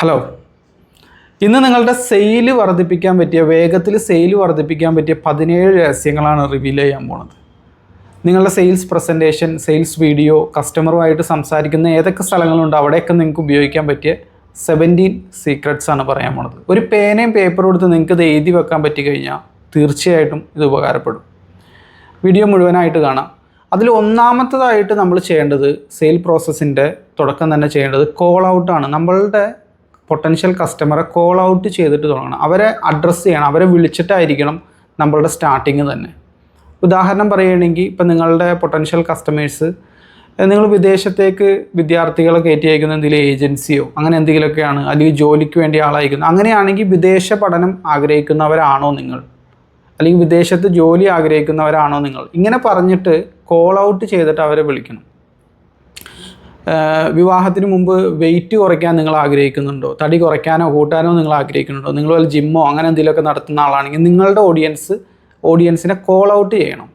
Hello ഇന്ന് നിങ്ങളുടെ sale വർദ്ധിപ്പിക്കാൻ പറ്റിയ വേഗത്തിൽ സെയിൽ വർദ്ധിപ്പിക്കാൻ പറ്റിയ പതിനേഴ് രഹസ്യങ്ങളാണ് റിവീൽ ചെയ്യാൻ പോണത്. നിങ്ങളുടെ സെയിൽസ് പ്രസന്റേഷൻ സെയിൽസ് വീഡിയോ കസ്റ്റമറുമായിട്ട് സംസാരിക്കുന്ന ഏതൊക്കെ സ്ഥലങ്ങളുണ്ട് അവിടെയൊക്കെ നിങ്ങൾക്ക് ഉപയോഗിക്കാൻ പറ്റിയ സെവന്റീൻ സീക്രട്സ് ആണ് പറയാൻ പോണത്. ഒരു പേനയും പേപ്പറും എടുത്ത് നിങ്ങൾക്ക് ഇത് എഴുതി വെക്കാൻ പറ്റി കഴിഞ്ഞാൽ തീർച്ചയായിട്ടും ഇത് ഉപകാരപ്പെടും. വീഡിയോ മുഴുവനായിട്ട് കാണാം. അതിൽ ഒന്നാമത്തതായിട്ട് നമ്മൾ ചെയ്യേണ്ടത് സെയിൽ പ്രോസസ്സിന്റെ തുടക്കം തന്നെ ചെയ്യേണ്ടത് കോൾ ഔട്ടാണ് നമ്മളുടെ പൊട്ടൻഷ്യൽ കസ്റ്റമറെ കോൾ ഔട്ട് ചെയ്തിട്ട് തുടങ്ങണം. അവരെ അഡ്രസ്സ് ചെയ്യണം. അവരെ വിളിച്ചിട്ടായിരിക്കണം നമ്മളുടെ സ്റ്റാർട്ടിങ് തന്നെ. ഉദാഹരണം പറയുകയാണെങ്കിൽ ഇപ്പം നിങ്ങളുടെ പൊട്ടൻഷ്യൽ കസ്റ്റമേഴ്സ് നിങ്ങൾ വിദേശത്തേക്ക് വിദ്യാർത്ഥികളെ കയറ്റി അയക്കുന്ന എന്തെങ്കിലും ഏജൻസിയോ അങ്ങനെ എന്തെങ്കിലുമൊക്കെയാണ് അല്ലെങ്കിൽ ജോലിക്ക് വേണ്ടി ആളയക്കുന്നത് അങ്ങനെയാണെങ്കിൽ വിദേശ പഠനം ആഗ്രഹിക്കുന്നവരാണോ നിങ്ങൾ? അല്ലെങ്കിൽ വിദേശത്ത് ജോലി ആഗ്രഹിക്കുന്നവരാണോ നിങ്ങൾ? ഇങ്ങനെ പറഞ്ഞിട്ട് കോൾ ഔട്ട് ചെയ്തിട്ട് അവരെ വിളിക്കണം. വിവാഹത്തിന് മുമ്പ് വെയിറ്റ് കുറയ്ക്കാൻ നിങ്ങൾ ആഗ്രഹിക്കുന്നുണ്ടോ? തടി കുറയ്ക്കാനോ കൂട്ടാനോ നിങ്ങൾ ആഗ്രഹിക്കുന്നുണ്ടോ? നിങ്ങൾ വല്ല ജിമ്മോ അങ്ങനെ എന്തെങ്കിലുമൊക്കെ നടത്തുന്ന ആളാണെങ്കിൽ നിങ്ങളുടെ ഓഡിയൻസ് ഓഡിയൻസിനെ കോൾ ഔട്ട് ചെയ്യണം.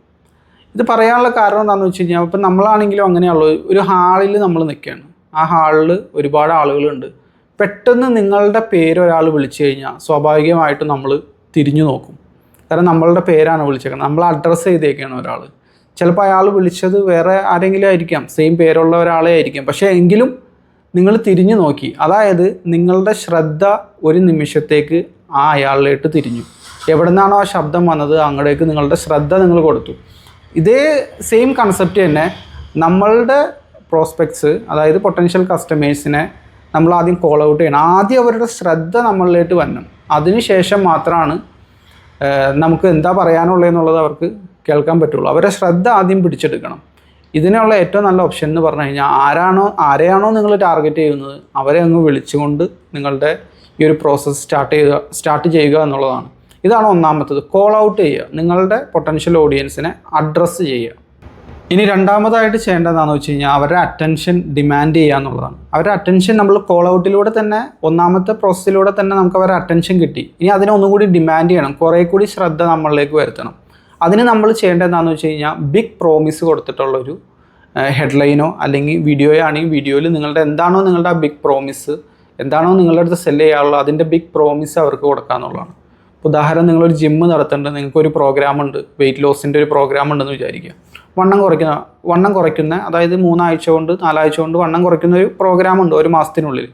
ഇത് പറയാനുള്ള കാരണം എന്താണെന്ന് വെച്ച് കഴിഞ്ഞാൽ ഇപ്പം നമ്മളാണെങ്കിലും അങ്ങനെയുള്ളൂ ഒരു ഹാളിൽ നമ്മൾ നിൽക്കുകയാണ്. ആ ഹാളിൽ ഒരുപാട് ആളുകളുണ്ട്. പെട്ടെന്ന് നിങ്ങളുടെ പേര് ഒരാൾ വിളിച്ചു കഴിഞ്ഞാൽ സ്വാഭാവികമായിട്ടും നമ്മൾ തിരിഞ്ഞു നോക്കും. കാരണം നമ്മളുടെ പേരാണ് വിളിച്ചേക്കുന്നത് നമ്മൾ അഡ്രസ്സ് ചെയ്തേക്കാണ് ഒരാൾ. ചിലപ്പോൾ അയാൾ വിളിച്ചത് വേറെ ആരെങ്കിലും ആയിരിക്കാം. സെയിം പേരുള്ള ഒരാളെ ആയിരിക്കാം. പക്ഷേ എങ്കിലും നിങ്ങൾ തിരിഞ്ഞു നോക്കി. അതായത് നിങ്ങളുടെ ശ്രദ്ധ ഒരു നിമിഷത്തേക്ക് ആ അയാളിലേക്ക് തിരിഞ്ഞു. എവിടെ നിന്നാണോ ആ ശബ്ദം വന്നത് അങ്ങോട്ടേക്ക് നിങ്ങളുടെ ശ്രദ്ധ നിങ്ങൾ കൊടുത്തു. ഇതേ സെയിം കൺസെപ്റ്റ് തന്നെ നമ്മളുടെ പ്രോസ്പെക്ട്സ് അതായത് പൊട്ടൻഷ്യൽ കസ്റ്റമേഴ്സിനെ നമ്മൾ ആദ്യം കോൾ ഔട്ട് ചെയ്യണം. ആദ്യം അവരുടെ ശ്രദ്ധ നമ്മളിലേക്ക് വരണം. അതിനുശേഷം മാത്രമാണ് നമുക്ക് എന്താ പറയാനുള്ളതെന്നുള്ളത് അവർക്ക് കേൾക്കാൻ പറ്റുള്ളൂ. അവരെ ശ്രദ്ധ ആദ്യം പിടിച്ചെടുക്കണം. ഇതിനുള്ള ഏറ്റവും നല്ല ഓപ്ഷൻ എന്ന് പറഞ്ഞു കഴിഞ്ഞാൽ ആരാണോ ആരെയാണോ നിങ്ങൾ ടാർഗറ്റ് ചെയ്യുന്നത് അവരെ അങ്ങ് വിളിച്ചുകൊണ്ട് നിങ്ങളുടെ ഈ ഒരു പ്രോസസ്സ് സ്റ്റാർട്ട് ചെയ്യുക സ്റ്റാർട്ട് ചെയ്യുക എന്നുള്ളതാണ്. ഇതാണ് ഒന്നാമത്തത്. കോൾ ഔട്ട് ചെയ്യുക. നിങ്ങളുടെ പൊട്ടൻഷ്യൽ ഓഡിയൻസിനെ അഡ്രസ്സ് ചെയ്യുക. ഇനി രണ്ടാമതായിട്ട് ചെയ്യേണ്ടതെന്ന് വെച്ച് കഴിഞ്ഞാൽ അവരുടെ അറ്റൻഷൻ ഡിമാൻഡ് ചെയ്യുക എന്നുള്ളതാണ്. അവരുടെ അറ്റൻഷൻ നമ്മൾ കോൾ ഔട്ടിലൂടെ തന്നെ ഒന്നാമത്തെ പ്രോസസ്സിലൂടെ തന്നെ നമുക്ക് അവരുടെ അറ്റൻഷൻ കിട്ടി. ഇനി അതിനെ ഒന്നും കൂടി ഡിമാൻഡ് ചെയ്യണം. കുറേ കൂടി ശ്രദ്ധ നമ്മളിലേക്ക് വരുത്തണം. അതിന് നമ്മൾ ചെയ്യേണ്ടത് എന്താണെന്ന് വെച്ച് കഴിഞ്ഞാൽ ബിഗ് പ്രോമിസ് കൊടുത്തിട്ടുള്ളൊരു ഹെഡ്ലൈനോ അല്ലെങ്കിൽ വീഡിയോയോ ആണെങ്കിൽ വീഡിയോയിൽ നിങ്ങളുടെ എന്താണോ നിങ്ങളുടെ ആ ബിഗ് പ്രോമിസ് എന്താണോ നിങ്ങളുടെ അടുത്ത് സെല്ല് ചെയ്യാനുള്ളത് അതിന്റെ ബിഗ് പ്രോമിസ് അവർക്ക് ഇപ്പോൾ ഉദാഹരണം നിങ്ങളൊരു ജിമ്മ് നടത്തുന്നുണ്ട് നിങ്ങൾക്കൊരു പ്രോഗ്രാം ഉണ്ട് വെയിറ്റ് ലോസിന്റെ ഒരു പ്രോഗ്രാം ഉണ്ടെന്ന് വിചാരിക്കുക. വണ്ണം കുറയ്ക്കുന്ന വണ്ണം കുറയ്ക്കുന്ന അതായത് മൂന്നാഴ്ച കൊണ്ട് നാലാഴ്ച കൊണ്ട് വണ്ണം കുറയ്ക്കുന്ന ഒരു പ്രോഗ്രാം ഉണ്ട് ഒരു മാസത്തിനുള്ളിൽ.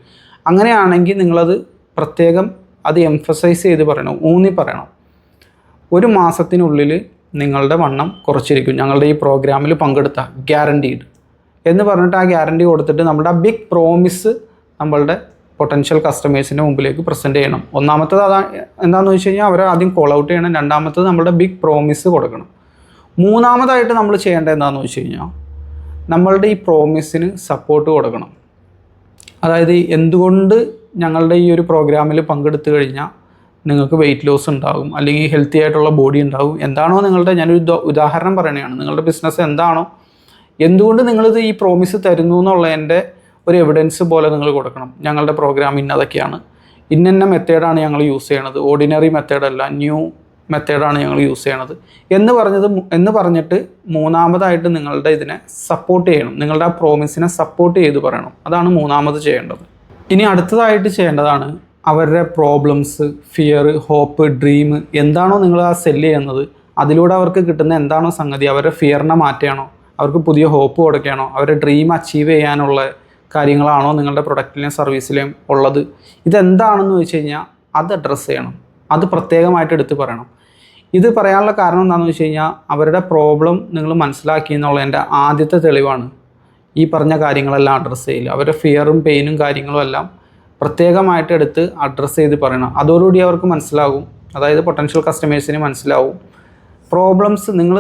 അങ്ങനെയാണെങ്കിൽ നിങ്ങളത് പ്രത്യേകം അത് എംഫസൈസ് ചെയ്ത് പറയണം ഊന്നി പറയണം. ഒരു മാസത്തിനുള്ളിൽ നിങ്ങളുടെ വണ്ണം കുറച്ചിരിക്കും. ഞങ്ങളുടെ ഈ പ്രോഗ്രാമിൽ പങ്കെടുത്ത ഗ്യാരണ്ടീഡ് എന്ന് പറഞ്ഞിട്ട് ആ ഗ്യാരണ്ടി കൊടുത്തിട്ട് നമ്മുടെ ആ ബിഗ് പ്രോമിസ് നമ്മളുടെ പൊട്ടൻഷ്യൽ കസ്റ്റമേഴ്സിന്റെ മുമ്പിലേക്ക് പ്രസന്റ് ചെയ്യണം. ഒന്നാമത്തത് അതാ എന്താണെന്ന് വെച്ച് കഴിഞ്ഞാൽ അവരെ ആദ്യം കോൾ ഔട്ട് ചെയ്യണം. രണ്ടാമത്തത് നമ്മളുടെ ബിഗ് പ്രോമിസ് കൊടുക്കണം. മൂന്നാമതായിട്ട് നമ്മൾ ചെയ്യേണ്ടത് എന്താണെന്ന് വെച്ച് കഴിഞ്ഞാൽ നമ്മളുടെ ഈ പ്രോമിസിന് സപ്പോർട്ട് കൊടുക്കണം. അതായത് എന്തുകൊണ്ട് ഞങ്ങളുടെ ഈ ഒരു പ്രോഗ്രാമിൽ പങ്കെടുത്തു കഴിഞ്ഞാൽ നിങ്ങൾക്ക് വെയിറ്റ് ലോസ് ഉണ്ടാകും അല്ലെങ്കിൽ ഹെൽത്തി ആയിട്ടുള്ള ബോഡി ഉണ്ടാകും. എന്താണോ നിങ്ങളുടെ ഞാനൊരു ഉദാ- ഉദാഹരണം പറയണതാണ് നിങ്ങളുടെ ബിസിനസ് എന്താണോ എന്തുകൊണ്ട് നിങ്ങളിത് ഈ പ്രോമിസ് തരുന്നു എന്നുള്ളതിന്റെ ഒരു എവിഡൻസ് പോലെ നിങ്ങൾ കൊടുക്കണം. ഞങ്ങളുടെ പ്രോഗ്രാം ഇന്നതൊക്കെയാണ് ഇന്നന്ന മെത്തേഡാണ് ഞങ്ങൾ യൂസ് ചെയ്യണത്. ഓർഡിനറി മെത്തേഡല്ല ന്യൂ മെത്തേഡാണ് ഞങ്ങൾ യൂസ് ചെയ്യണത്. എന്ന് പറഞ്ഞത് എന്ന് പറഞ്ഞിട്ട് മൂന്നാമതായിട്ട് നിങ്ങളുടെ ഇതിനെ സപ്പോർട്ട് ചെയ്യണം. നിങ്ങളുടെ ആ പ്രോമിസിനെ സപ്പോർട്ട് ചെയ്ത് പറയണം. അതാണ് മൂന്നാമത് ചെയ്യേണ്ടത്. ഇനി അടുത്തതായിട്ട് ചെയ്യേണ്ടതാണ് അവരുടെ പ്രോബ്ലംസ് ഫിയർ ഹോപ്പ് ഡ്രീം എന്താണോ നിങ്ങൾ ആ സെല്ല് ചെയ്യുന്നത് അതിലൂടെ അവർക്ക് കിട്ടുന്ന എന്താണോ സംഗതി അവരുടെ ഫിയറിനെ മാറ്റുകയാണോ അവർക്ക് പുതിയ ഹോപ്പ് കൊടുക്കുകയാണോ അവരുടെ ഡ്രീം അച്ചീവ് ചെയ്യാനുള്ള കാര്യങ്ങളാണോ നിങ്ങളുടെ പ്രൊഡക്റ്റിലെയും സർവീസിലെയും ഉള്ളത് ഇതെന്താണെന്ന് വെച്ച് കഴിഞ്ഞാൽ അത് അഡ്രസ്സ് ചെയ്യണം അത് പ്രത്യേകമായിട്ട് എടുത്ത് പറയണം. ഇത് പറയാനുള്ള കാരണം എന്താണെന്ന് വെച്ച് കഴിഞ്ഞാൽ അവരുടെ പ്രോബ്ലം നിങ്ങൾ മനസ്സിലാക്കി എന്നുള്ളതിന്റെ ആദ്യത്തെ തെളിവാണ് ഈ പറഞ്ഞ കാര്യങ്ങളെല്ലാം അഡ്രസ്സ് ചെയ്യില്ല അവരുടെ ഫിയറും പെയിനും കാര്യങ്ങളും എല്ലാം പ്രത്യേകമായിട്ട് എടുത്ത് അഡ്രസ്സ് ചെയ്ത് പറയണം. അതോടുകൂടി അവർക്ക് മനസ്സിലാകും. അതായത് പൊട്ടൻഷ്യൽ കസ്റ്റമേഴ്സിന് മനസ്സിലാവും. പ്രോബ്ലംസ് നിങ്ങൾ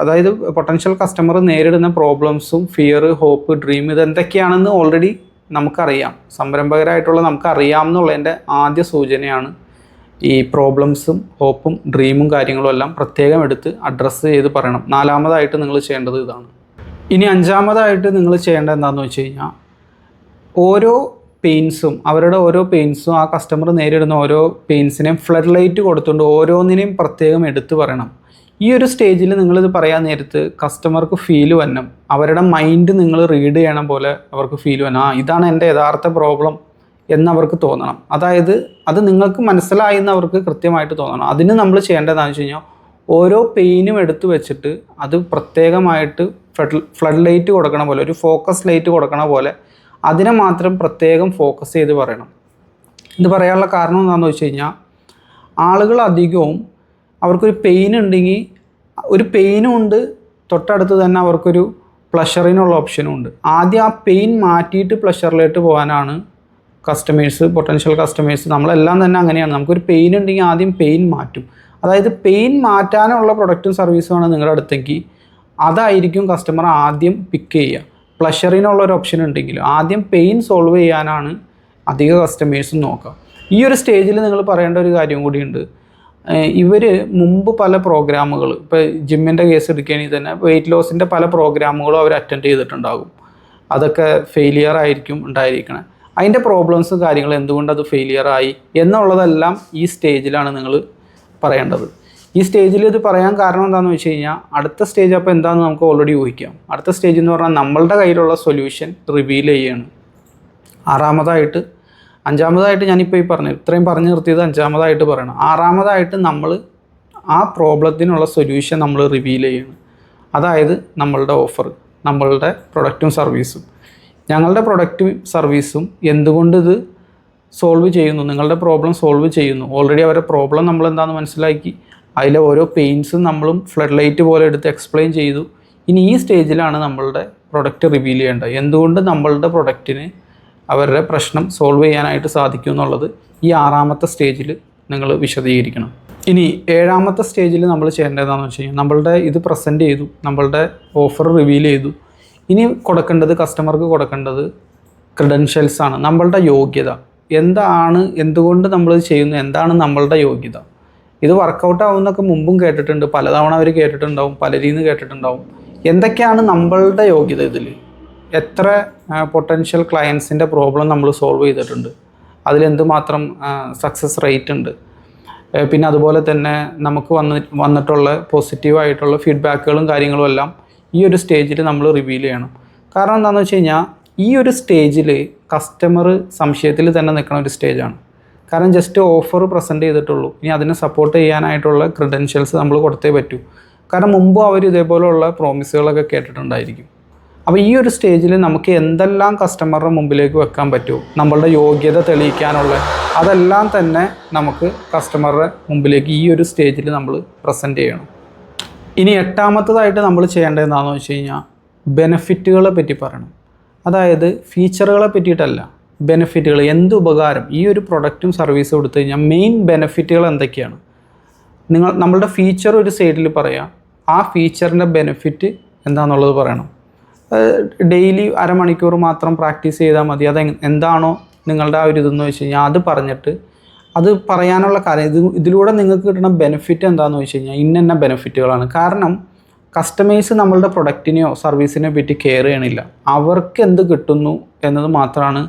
അതായത് പൊട്ടൻഷ്യൽ കസ്റ്റമർ നേരിടുന്ന പ്രോബ്ലംസും ഫിയർ ഹോപ്പ് ഡ്രീം ഇതെന്തൊക്കെയാണെന്ന് ഓൾറെഡി നമുക്കറിയാം. സംരംഭകരായിട്ടുള്ള നമുക്കറിയാം എന്നുള്ളതിന്റെ ആദ്യ സൂചനയാണ് ഈ പ്രോബ്ലംസും ഹോപ്പും ഡ്രീമും കാര്യങ്ങളും എല്ലാം പ്രത്യേകം എടുത്ത് അഡ്രസ്സ് ചെയ്ത് പറയണം. നാലാമതായിട്ട് നിങ്ങൾ ചെയ്യേണ്ടത് ഇതാണ്. ഇനി അഞ്ചാമതായിട്ട് നിങ്ങൾ ചെയ്യേണ്ടത് എന്താണെന്ന് വെച്ച് കഴിഞ്ഞാൽ ഓരോ പെയിൻസും അവരുടെ ഓരോ പെയിൻസും ആ കസ്റ്റമർ നേരിടുന്ന ഓരോ പെയിൻസിനെയും ഫ്ലഡ് ലൈറ്റ് കൊടുത്തുകൊണ്ട് ഓരോന്നിനെയും പ്രത്യേകം എടുത്തു പറയണം. ഈ ഒരു സ്റ്റേജിൽ നിങ്ങളിത് പറയാൻ നേരത്ത് കസ്റ്റമർക്ക് ഫീൽ വരണം. അവരുടെ മൈൻഡ് നിങ്ങൾ റീഡ് ചെയ്യണം പോലെ അവർക്ക് ഫീൽ വരണം. ആ ഇതാണ് എന്റെ യഥാർത്ഥ പ്രോബ്ലം എന്നവർക്ക് തോന്നണം. അതായത് അത് നിങ്ങൾക്ക് മനസ്സിലായി എന്ന് അവർക്ക് കൃത്യമായിട്ട് തോന്നണം. അതിന് നമ്മൾ ചെയ്യേണ്ടതെന്ന് വെച്ച് കഴിഞ്ഞാൽ ഓരോ പെയിനും എടുത്തു വെച്ചിട്ട് അത് പ്രത്യേകമായിട്ട് ഫ്ലഡ് ഫ്ലഡ് ലൈറ്റ് കൊടുക്കണ പോലെ ഒരു ഫോക്കസ് ലൈറ്റ് കൊടുക്കണ പോലെ അതിനെ മാത്രം പ്രത്യേകം ഫോക്കസ് ചെയ്ത് പറയണം. ഇത് പറയാനുള്ള കാരണം എന്താണെന്ന് വെച്ച് കഴിഞ്ഞാൽ ആളുകൾ അധികവും അവർക്കൊരു പെയിൻ ഉണ്ടെങ്കിൽ ഒരു പെയിനും ഉണ്ട് തൊട്ടടുത്ത് തന്നെ അവർക്കൊരു പ്ലഷറിനുള്ള ഓപ്ഷനും ഉണ്ട്. ആദ്യം ആ പെയിൻ മാറ്റിയിട്ട് പ്ലഷറിലേക്ക് പോകാനാണ് കസ്റ്റമേഴ്സ് പൊട്ടൻഷ്യൽ കസ്റ്റമേഴ്സ് നമ്മളെല്ലാം തന്നെ അങ്ങനെയാണ്. നമുക്കൊരു പെയിൻ ഉണ്ടെങ്കിൽ ആദ്യം പെയിൻ മാറ്റും. അതായത് പെയിൻ മാറ്റാനുള്ള പ്രൊഡക്റ്റും സർവീസുമാണ് നിങ്ങളുടെ അടുത്തെങ്കിൽ അതായിരിക്കും കസ്റ്റമർ ആദ്യം പിക്ക് ചെയ്യുക. പ്ലഷറിനുള്ള ഒരു ഓപ്ഷൻ ഉണ്ടെങ്കിലും ആദ്യം പെയിൻ സോൾവ് ചെയ്യാനാണ് അധിക കസ്റ്റമേഴ്സും നോക്കുക. ഈ ഒരു സ്റ്റേജിൽ നിങ്ങൾ പറയേണ്ട ഒരു കാര്യം കൂടിയുണ്ട്. ഇവർ മുമ്പ് പല പ്രോഗ്രാമുകൾ ഇപ്പോൾ ജിമ്മിന്റെ കേസ് എടുക്കുകയാണെങ്കിൽ തന്നെ വെയിറ്റ് ലോസിന്റെ പല പ്രോഗ്രാമുകളും അവർ അറ്റൻഡ് ചെയ്തിട്ടുണ്ടാകും. അതൊക്കെ ഫെയിലിയർ ആയിരിക്കും ഉണ്ടായിരിക്കണേ. അതിന്റെ പ്രോബ്ലംസ് കാര്യങ്ങൾ എന്തുകൊണ്ട് അത് ഫെയിലിയർ ആയി എന്നുള്ളതെല്ലാം ഈ സ്റ്റേജിലാണ് നിങ്ങൾ പറയേണ്ടത്. ഈ സ്റ്റേജിൽ ഇത് പറയാൻ കാരണം എന്താണെന്ന് വെച്ച് കഴിഞ്ഞാൽ അടുത്ത സ്റ്റേജ് അപ്പോൾ എന്താണെന്ന് നമുക്ക് ഓൾറെഡി ഊഹിക്കാം. അടുത്ത സ്റ്റേജ് എന്ന് പറഞ്ഞാൽ നമ്മളുടെ കയ്യിലുള്ള സൊല്യൂഷൻ റിവീൽ ചെയ്യാണ്. ആറാമതായിട്ട് അഞ്ചാമതായിട്ട് ഞാനിപ്പോൾ ഈ പറഞ്ഞു ഇത്രയും പറഞ്ഞു നിർത്തിയത് അഞ്ചാമതായിട്ട് പറയണം. ആറാമതായിട്ട് നമ്മൾ ആ പ്രോബ്ലത്തിനുള്ള സൊല്യൂഷൻ നമ്മൾ റിവീൽ ചെയ്യണം. അതായത് നമ്മളുടെ ഓഫർ നമ്മളുടെ പ്രൊഡക്റ്റും സർവീസും ഞങ്ങളുടെ പ്രൊഡക്റ്റും സർവീസും എന്തുകൊണ്ട് ഇത് സോൾവ് ചെയ്യുന്നു? നിങ്ങളുടെ പ്രോബ്ലം സോൾവ് ചെയ്യുന്നു. ഓൾറെഡി അവരുടെ പ്രോബ്ലം നമ്മൾ എന്താണെന്ന് മനസ്സിലാക്കി. അതിലെ ഓരോ പെയിൻസും നമ്മളും ഫ്ലഡ് ലൈറ്റ് പോലെ എടുത്ത് എക്സ്പ്ലെയിൻ ചെയ്തു. ഇനി ഈ സ്റ്റേജിലാണ് നമ്മളുടെ പ്രൊഡക്റ്റ് റിവീൽ ചെയ്യേണ്ടത്. എന്തുകൊണ്ട് നമ്മളുടെ പ്രൊഡക്റ്റിന് അവരുടെ പ്രശ്നം സോൾവ് ചെയ്യാനായിട്ട് സാധിക്കും എന്നുള്ളത് ഈ ആറാമത്തെ സ്റ്റേജിൽ നിങ്ങൾ വിശദീകരിക്കണം. ഇനി ഏഴാമത്തെ സ്റ്റേജിൽ നമ്മൾ ചെയ്യേണ്ടതെന്ന് വെച്ച് കഴിഞ്ഞാൽ നമ്മളുടെ ഇത് പ്രസന്റ് ചെയ്തു നമ്മളുടെ ഓഫർ റിവീൽ ചെയ്തു. ഇനി കൊടുക്കേണ്ടത് കസ്റ്റമർക്ക് കൊടുക്കേണ്ടത് ക്രെഡൻഷ്യൽസ് ആണ് നമ്മളുടെ യോഗ്യത. എന്താണ് എന്തുകൊണ്ട് നമ്മൾ ചെയ്യുന്നു എന്താണ് നമ്മളുടെ യോഗ്യത? ഇത് വർക്കൗട്ട് ആവുന്നൊക്കെ മുമ്പും കേട്ടിട്ടുണ്ട്. പലതവണ അവർ കേട്ടിട്ടുണ്ടാവും പലരിൽ നിന്ന് കേട്ടിട്ടുണ്ടാവും. എന്തൊക്കെയാണ് നമ്മളുടെ യോഗ്യത ഇതിൽ എത്ര പൊട്ടൻഷ്യൽ ക്ലയൻസിന്റെ പ്രോബ്ലം നമ്മൾ സോൾവ് ചെയ്തിട്ടുണ്ട്. അതിലെന്തുമാത്രം സക്സസ് റേറ്റ് ഉണ്ട്. പിന്നെ അതുപോലെ തന്നെ നമുക്ക് വന്ന് വന്നിട്ടുള്ള പോസിറ്റീവായിട്ടുള്ള ഫീഡ്ബാക്കുകളും കാര്യങ്ങളും എല്ലാം ഈ ഒരു സ്റ്റേജിൽ നമ്മൾ റിവീൽ ചെയ്യണം. കാരണം എന്താണെന്ന് വെച്ച് കഴിഞ്ഞാൽ ഈ ഒരു സ്റ്റേജിൽ കസ്റ്റമർ സംശയത്തിൽ തന്നെ നിൽക്കുന്ന ഒരു സ്റ്റേജാണ് കാരണം ജസ്റ്റ് ഓഫർ പ്രസന്റ് ചെയ്തിട്ടുള്ളൂ. ഇനി അതിനെ സപ്പോർട്ട് ചെയ്യാനായിട്ടുള്ള ക്രെഡൻഷ്യൽസ് നമ്മൾ കൊടുത്തേ പറ്റൂ. കാരണം മുമ്പ് അവർ ഇതേപോലെയുള്ള പ്രോമിസുകളൊക്കെ കേട്ടിട്ടുണ്ടായിരിക്കും. അപ്പോൾ ഈ ഒരു സ്റ്റേജിൽ നമുക്ക് എന്തെല്ലാം കസ്റ്റമറുടെ മുമ്പിലേക്ക് വെക്കാൻ പറ്റുമോ നമ്മളുടെ യോഗ്യത തെളിയിക്കാനുള്ള അതെല്ലാം തന്നെ നമുക്ക് കസ്റ്റമറുടെ മുമ്പിലേക്ക് ഈ ഒരു സ്റ്റേജിൽ നമ്മൾ പ്രസന്റ് ചെയ്യണം. ഇനി എട്ടാമത്തതായിട്ട് നമ്മൾ ചെയ്യേണ്ടത് എന്താണെന്ന് വെച്ച് കഴിഞ്ഞാൽ ബെനഫിറ്റുകളെ പറ്റി പറയണം. അതായത് ഫീച്ചറുകളെ പറ്റിയിട്ടല്ല. ബെനഫിറ്റുകൾ എന്ത് ഉപകാരം ഈ ഒരു പ്രൊഡക്റ്റും സർവീസും കൊടുത്തു കഴിഞ്ഞാൽ മെയിൻ ബെനഫിറ്റുകൾ എന്തൊക്കെയാണ്? നിങ്ങൾ നമ്മളുടെ ഫീച്ചർ ഒരു സൈഡിൽ പറയാം. ആ ഫീച്ചറിന്റെ ബെനിഫിറ്റ് എന്താണെന്നുള്ളത് പറയണം. ഡെയിലി അരമണിക്കൂർ മാത്രം പ്രാക്ടീസ് ചെയ്താൽ മതി. അത് എന്താണോ നിങ്ങളുടെ ആ ഒരു ഇതെന്ന് വെച്ച് കഴിഞ്ഞാൽ അത് പറഞ്ഞിട്ട് അത് പറയാനുള്ള കാര്യം ഇത് ഇതിലൂടെ നിങ്ങൾക്ക് കിട്ടുന്ന ബെനിഫിറ്റ് എന്താണെന്ന് വെച്ച് കഴിഞ്ഞാൽ ഇന്ന ബെനിഫിറ്റുകളാണ് കാരണം കസ്റ്റമേഴ്സ് നമ്മളുടെ പ്രൊഡക്റ്റിനെയോ സർവീസിനെയോ പറ്റി കെയർ ചെയ്യണില്ല. അവർക്ക് എന്ത് കിട്ടുന്നു എന്നത് മാത്രമാണ്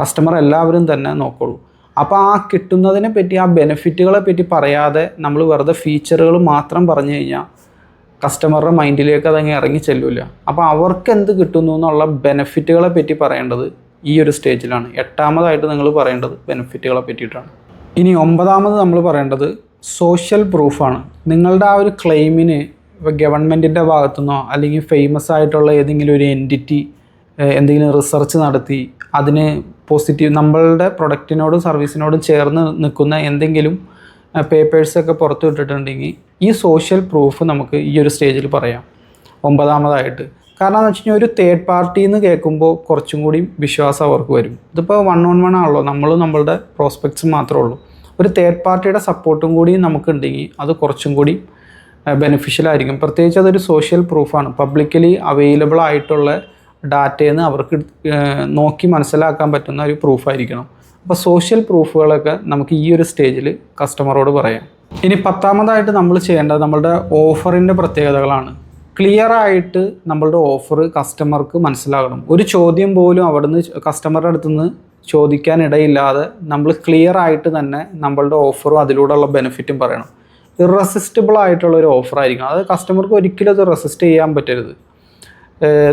കസ്റ്റമർ എല്ലാവരും തന്നെ നോക്കുള്ളൂ. അപ്പോൾ ആ കിട്ടുന്നതിനെ പറ്റി ആ ബെനിഫിറ്റുകളെ പറ്റി പറയാതെ നമ്മൾ വെറുതെ ഫീച്ചറുകൾ മാത്രം പറഞ്ഞു കഴിഞ്ഞാൽ കസ്റ്റമറുടെ മൈൻഡിലേക്ക് അതങ്ങ് ഇറങ്ങി ചെല്ലില്ല അപ്പോൾ അവർക്ക് എന്ത് കിട്ടുന്നു എന്നുള്ള ബെനിഫിറ്റുകളെ പറ്റി പറയേണ്ടത് ഈ ഒരു സ്റ്റേജിലാണ് എട്ടാമതായിട്ട് നിങ്ങൾ പറയേണ്ടത് ബെനിഫിറ്റുകളെ പറ്റിയിട്ടാണ്. ഇനി ഒമ്പതാമത് നമ്മൾ പറയേണ്ടത് സോഷ്യൽ പ്രൂഫാണ് നിങ്ങളുടെ ആ ഒരു ക്ലെയിമിന് ഇപ്പോൾ ഗവൺമെന്റിന്റെ ഭാഗത്തുനിന്നോ അല്ലെങ്കിൽ ഫേമസ് ആയിട്ടുള്ള ഏതെങ്കിലും ഒരു എന്റിറ്റി എന്തെങ്കിലും റിസർച്ച് നടത്തി അതിന് പോസിറ്റീവ് നമ്മളുടെ പ്രൊഡക്റ്റിനോടും സർവീസിനോടും ചേർന്ന് നിൽക്കുന്ന എന്തെങ്കിലും പേപ്പേഴ്സൊക്കെ പുറത്തു വിട്ടിട്ടുണ്ടെങ്കിൽ ഈ സോഷ്യൽ പ്രൂഫ് നമുക്ക് ഈ ഒരു സ്റ്റേജിൽ പറയാം. ഒമ്പതാമതായിട്ട്. കാരണം എന്ന് വെച്ച് കഴിഞ്ഞാൽ ഒരു തേർഡ് പാർട്ടി എന്ന് കേൾക്കുമ്പോൾ കുറച്ചും കൂടി വിശ്വാസം അവർക്ക് വരും. ഇതിപ്പോൾ വൺ ഓൺ വൺ ആണല്ലോ. നമ്മളും നമ്മളുടെ പ്രോസ്പെക്ട്സ് മാത്രമേ ഉള്ളൂ. ഒരു തേർഡ് പാർട്ടിയുടെ സപ്പോർട്ടും കൂടി നമുക്കുണ്ടെങ്കിൽ അത് കുറച്ചും കൂടി ബെനിഫിഷ്യൽ ആയിരിക്കും. പ്രത്യേകിച്ച് അതൊരു സോഷ്യൽ പ്രൂഫാണ് പബ്ലിക്കലി അവൈലബിൾ ആയിട്ടുള്ള ഡാറ്റയിൽ നിന്ന് അവർക്ക് നോക്കി മനസ്സിലാക്കാൻ പറ്റുന്ന ഒരു പ്രൂഫായിരിക്കണം. അപ്പോൾ സോഷ്യൽ പ്രൂഫുകളൊക്കെ നമുക്ക് ഈ ഒരു സ്റ്റേജിൽ കസ്റ്റമറോട് പറയാം. ഇനി പത്താമതായിട്ട് നമ്മൾ ചെയ്യേണ്ടത് നമ്മളുടെ ഓഫറിന്റെ പ്രത്യേകതകളാണ്. ക്ലിയർ ആയിട്ട് നമ്മളുടെ ഓഫർ കസ്റ്റമർക്ക് മനസ്സിലാകണം. ഒരു ചോദ്യം പോലും അവിടുന്ന് കസ്റ്റമറുടെ അടുത്തുനിന്ന് ചോദിക്കാനിടയില്ലാതെ നമ്മൾ ക്ലിയർ ആയിട്ട് തന്നെ നമ്മളുടെ ഓഫറും അതിലൂടെയുള്ള ബെനിഫിറ്റും പറയണം. ഇറസിസ്റ്റബിൾ ആയിട്ടുള്ള ഒരു ഓഫർ ആയിരിക്കണം അത് കസ്റ്റമർക്ക് ഒരിക്കലും അത് റെസിസ്റ്റ് ചെയ്യാൻ പറ്റരുത്.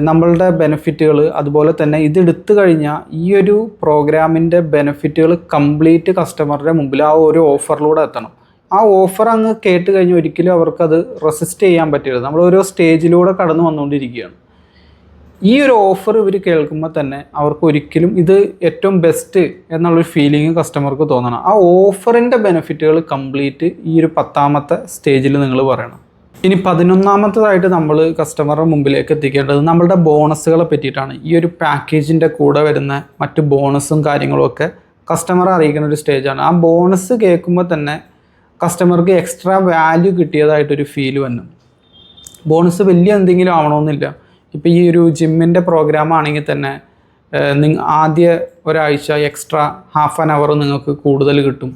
നമ്മളുടെ ബെനിഫിറ്റുകൾ അതുപോലെ തന്നെ ഇതെടുത്തു കഴിഞ്ഞാൽ ഈ ഒരു പ്രോഗ്രാമിന്റെ ബെനിഫിറ്റുകൾ കംപ്ലീറ്റ് കസ്റ്റമറുടെ മുമ്പിൽ ആ ഒരു ഓഫറിലൂടെ എത്തണം. ആ ഓഫർ അങ്ങ് കേട്ട് കഴിഞ്ഞാൽ ഒരിക്കലും അവർക്കത് റെസിസ്റ്റ് ചെയ്യാൻ പറ്റില്ല. നമ്മൾ ഓരോ സ്റ്റേജിലൂടെ കടന്നു വന്നുകൊണ്ടിരിക്കുകയാണ് ഈ ഒരു ഓഫർ ഇവർ കേൾക്കുമ്പോൾ തന്നെ അവർക്ക് ഒരിക്കലും ഇത് ഏറ്റവും ബെസ്റ്റ് എന്നുള്ളൊരു ഫീലിംഗ് കസ്റ്റമർക്ക് തോന്നണം. ആ ഓഫറിന്റെ ബെനിഫിറ്റുകൾ കംപ്ലീറ്റ് ഈ ഒരു പത്താമത്തെ സ്റ്റേജിൽ നിങ്ങൾ പറയണം. ഇനി പതിനൊന്നാമത്തതായിട്ട് നമ്മൾ കസ്റ്റമറുടെ മുമ്പിലേക്ക് എത്തിക്കേണ്ടത് നമ്മളുടെ ബോണസുകളെ പറ്റിയിട്ടാണ്. ഈ ഒരു പാക്കേജിന്റെ കൂടെ വരുന്ന മറ്റ് ബോണസും കാര്യങ്ങളും ഒക്കെ കസ്റ്റമറെ അറിയിക്കുന്ന ഒരു സ്റ്റേജാണ് ആ ബോണസ് കേൾക്കുമ്പോൾ തന്നെ കസ്റ്റമർക്ക് എക്സ്ട്രാ വാല്യൂ കിട്ടിയതായിട്ടൊരു ഫീൽ വന്നു. ബോണസ് വലിയ എന്തെങ്കിലും ആവണമെന്നില്ല. ഇപ്പോൾ ഈ ഒരു ജിമ്മിന്റെ പ്രോഗ്രാം ആണെങ്കിൽ തന്നെ ആദ്യ ഒരാഴ്ച എക്സ്ട്രാ ഹാഫ് ആൻ അവർ നിങ്ങൾക്ക് കൂടുതൽ കിട്ടും.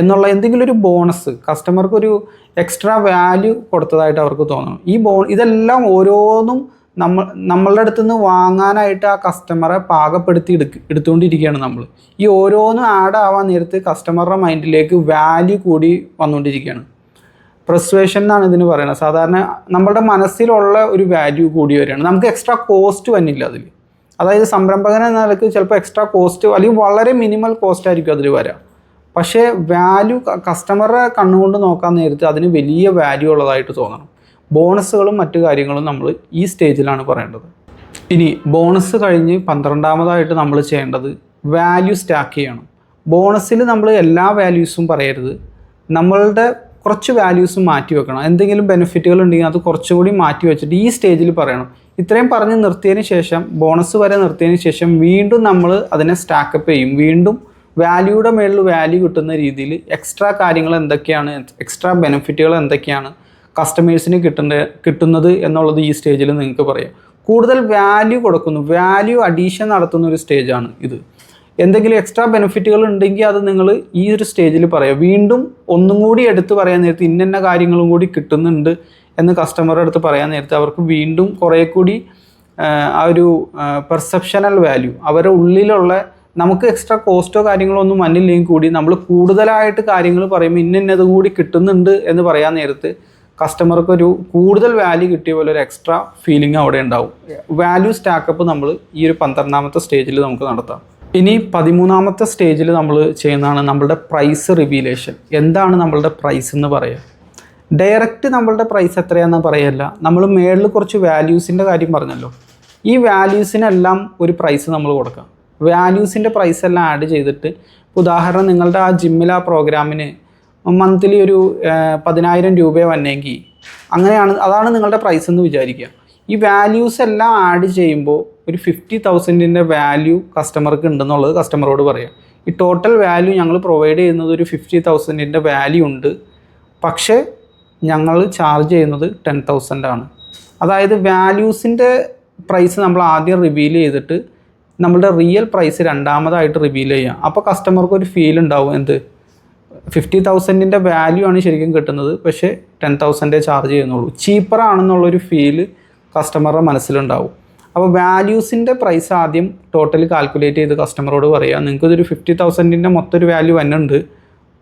എന്നുള്ള എന്തെങ്കിലും ഒരു ബോണസ് കസ്റ്റമർക്ക് ഒരു എക്സ്ട്രാ വാല്യൂ കൊടുത്തതായിട്ട് അവർക്ക് തോന്നണം. ഈ ബോ ഇതെല്ലാം ഓരോന്നും നമ്മൾ നമ്മളുടെ അടുത്ത് നിന്ന് വാങ്ങാനായിട്ട് ആ കസ്റ്റമറെ പാകപ്പെടുത്തി എടുക്ക് എടുത്തുകൊണ്ടിരിക്കുകയാണ് നമ്മൾ ഈ ഓരോന്നും ആഡ് ആവാൻ നേരത്ത് കസ്റ്റമറുടെ മൈൻഡിലേക്ക് വാല്യൂ കൂടി വന്നുകൊണ്ടിരിക്കുകയാണ്. പ്രസ്വേഷൻ എന്നാണ് ഇതിന് പറയുന്നത്. സാധാരണ നമ്മളുടെ മനസ്സിലുള്ള ഒരു വാല്യൂ കൂടി വരികയാണ്. നമുക്ക് എക്സ്ട്രാ കോസ്റ്റ് വന്നില്ല അതിൽ അതായത് സംരംഭകൻ എന്ന നിലയ്ക്ക് ചിലപ്പോൾ എക്സ്ട്രാ കോസ്റ്റ് അല്ലെങ്കിൽ വളരെ മിനിമൽ കോസ്റ്റ് ആയിരിക്കും അതിൽ വരാം പക്ഷേ വാല്യൂ കസ്റ്റമറെ കണ്ണുകൊണ്ട് നോക്കാൻ നേരത്ത് അതിന് വലിയ വാല്യൂ ഉള്ളതായിട്ട് തോന്നണം. ബോണസുകളും മറ്റു കാര്യങ്ങളും നമ്മൾ ഈ സ്റ്റേജിലാണ് പറയേണ്ടത്. ഇനി ബോണസ് കഴിഞ്ഞ് പന്ത്രണ്ടാമതായിട്ട് നമ്മൾ ചെയ്യേണ്ടത് വാല്യൂ സ്റ്റാക്ക് ചെയ്യണം. ബോണസിൽ നമ്മൾ എല്ലാ വാല്യൂസും പറയരുത്. നമ്മളുടെ കുറച്ച് വാല്യൂസ് മാറ്റി വെക്കണം. എന്തെങ്കിലും ബെനിഫിറ്റുകൾ ഉണ്ടെങ്കിൽ അത് കുറച്ചുകൂടി മാറ്റി വെച്ചിട്ട് ഈ സ്റ്റേജിൽ പറയണം. ഇത്രയും പറഞ്ഞ് നിർത്തിയതിന് ശേഷം ബോണസ് വരെ നിർത്തിയതിന് ശേഷം വീണ്ടും നമ്മൾ അതിനെ സ്റ്റാക്കപ്പ് ചെയ്യും. വീണ്ടും വാല്യൂയുടെ മേളിൽ വാല്യൂ കിട്ടുന്ന രീതിയിൽ എക്സ്ട്രാ കാര്യങ്ങൾ എന്തൊക്കെയാണ് എക്സ്ട്രാ ബെനിഫിറ്റുകൾ എന്തൊക്കെയാണ് കസ്റ്റമേഴ്സിന് കിട്ടേണ്ട കിട്ടുന്നത് എന്നുള്ളത് ഈ സ്റ്റേജിൽ നിങ്ങൾക്ക് പറയാം. കൂടുതൽ വാല്യൂ കൊടുക്കുന്നു വാല്യൂ അഡീഷൻ നടത്തുന്ന ഒരു സ്റ്റേജാണ് ഇത്. എന്തെങ്കിലും എക്സ്ട്രാ ബെനിഫിറ്റുകൾ ഉണ്ടെങ്കിൽ അത് നിങ്ങൾ ഈ ഒരു സ്റ്റേജിൽ പറയാം. വീണ്ടും ഒന്നും കൂടി എടുത്ത് പറയാൻ നേരത്ത് ഇന്ന കാര്യങ്ങളും കൂടി കിട്ടുന്നുണ്ട് എന്ന് കസ്റ്റമറുടെ അടുത്ത് പറയാൻ നേരത്ത് അവർക്ക് വീണ്ടും കുറേ കൂടി ആ ഒരു പെർസെപ്ഷനൽ വാല്യൂ അവരുടെ ഉള്ളിലുള്ള നമുക്ക് എക്സ്ട്രാ കോസ്റ്റോ കാര്യങ്ങളോ ഒന്നും വന്നില്ലെങ്കിൽ കൂടി നമ്മൾ കൂടുതലായിട്ട് കാര്യങ്ങൾ പറയുമ്പോൾ ഇന്ന ഇന്നത് കൂടി കിട്ടുന്നുണ്ട് എന്ന് പറയാൻ നേരത്ത് കസ്റ്റമർക്ക് ഒരു കൂടുതൽ വാല്യൂ കിട്ടിയ പോലെ ഒരു എക്സ്ട്രാ ഫീലിംഗ് അവിടെ ഉണ്ടാവും. വാല്യൂ സ്റ്റാക്കപ്പ് നമ്മൾ ഈ ഒരു പന്ത്രണ്ടാമത്തെ സ്റ്റേജിൽ നമുക്ക് നടത്താം. ഇനി പതിമൂന്നാമത്തെ സ്റ്റേജിൽ നമ്മൾ ചെയ്യുന്നതാണ് നമ്മളുടെ പ്രൈസ് റിവീലേഷൻ എന്താണ് നമ്മളുടെ പ്രൈസ് എന്ന് പറയുക ഡയറക്റ്റ് നമ്മളുടെ പ്രൈസ് എത്രയാണെന്ന് പറയല്ല. നമ്മൾ മേളിൽ കുറച്ച് വാല്യൂസിന്റെ കാര്യം പറഞ്ഞല്ലോ. ഈ വാല്യൂസിനെല്ലാം ഒരു പ്രൈസ് നമ്മൾ കൊടുക്കാം. വാല്യൂസിന്റെ പ്രൈസ് എല്ലാം ആഡ് ചെയ്തിട്ട് ഉദാഹരണം നിങ്ങളുടെ ആ ജിമ്മിൽ ആ പ്രോഗ്രാമിന് മന്ത്ലി ഒരു പതിനായിരം രൂപയെ വന്നെങ്കിൽ അങ്ങനെയാണ് അതാണ് നിങ്ങളുടെ പ്രൈസ് എന്ന് വിചാരിക്കുക. ഈ വാല്യൂസ് എല്ലാം ആഡ് ചെയ്യുമ്പോൾ ഒരു ഫിഫ്റ്റി തൗസൻഡിന്റെ വാല്യൂ കസ്റ്റമർക്ക് ഉണ്ടെന്നുള്ളത് കസ്റ്റമറോട് പറയാം. ഈ ടോട്ടൽ വാല്യൂ ഞങ്ങൾ പ്രൊവൈഡ് ചെയ്യുന്നത് ഒരു ഫിഫ്റ്റി തൗസൻഡിന്റെ വാല്യൂ ഉണ്ട്. പക്ഷേ ഞങ്ങൾ ചാർജ് ചെയ്യുന്നത് ടെൻ തൗസൻഡാണ് അതായത് വാല്യൂസിന്റെ പ്രൈസ് നമ്മൾ ആദ്യം റിവീൽ ചെയ്തിട്ട് നമ്മളുടെ റിയൽ പ്രൈസ് രണ്ടാമതായിട്ട് റിവീൽ ചെയ്യാം. അപ്പോൾ കസ്റ്റമർക്ക് ഒരു ഫീൽ ഉണ്ടാവും എന്ത്? ഫിഫ്റ്റി തൗസൻഡിന്റെ വാല്യൂ ആണ് ശരിക്കും കിട്ടുന്നത്. പക്ഷേ ടെൻ തൗസൻഡേ ചാർജ് ചെയ്യുന്നുള്ളൂ. ചീപ്പർ ആണെന്നുള്ളൊരു ഫീൽ കസ്റ്റമറുടെ മനസ്സിലുണ്ടാവും. അപ്പോൾ വാല്യൂസിന്റെ പ്രൈസ് ആദ്യം ടോട്ടലി കാൽക്കുലേറ്റ് ചെയ്ത് കസ്റ്റമറോട് പറയുക നിങ്ങൾക്ക് ഇതൊരു ഫിഫ്റ്റി തൗസൻഡിന്റെ മൊത്തം ഒരു വാല്യൂ വന്നുണ്ട്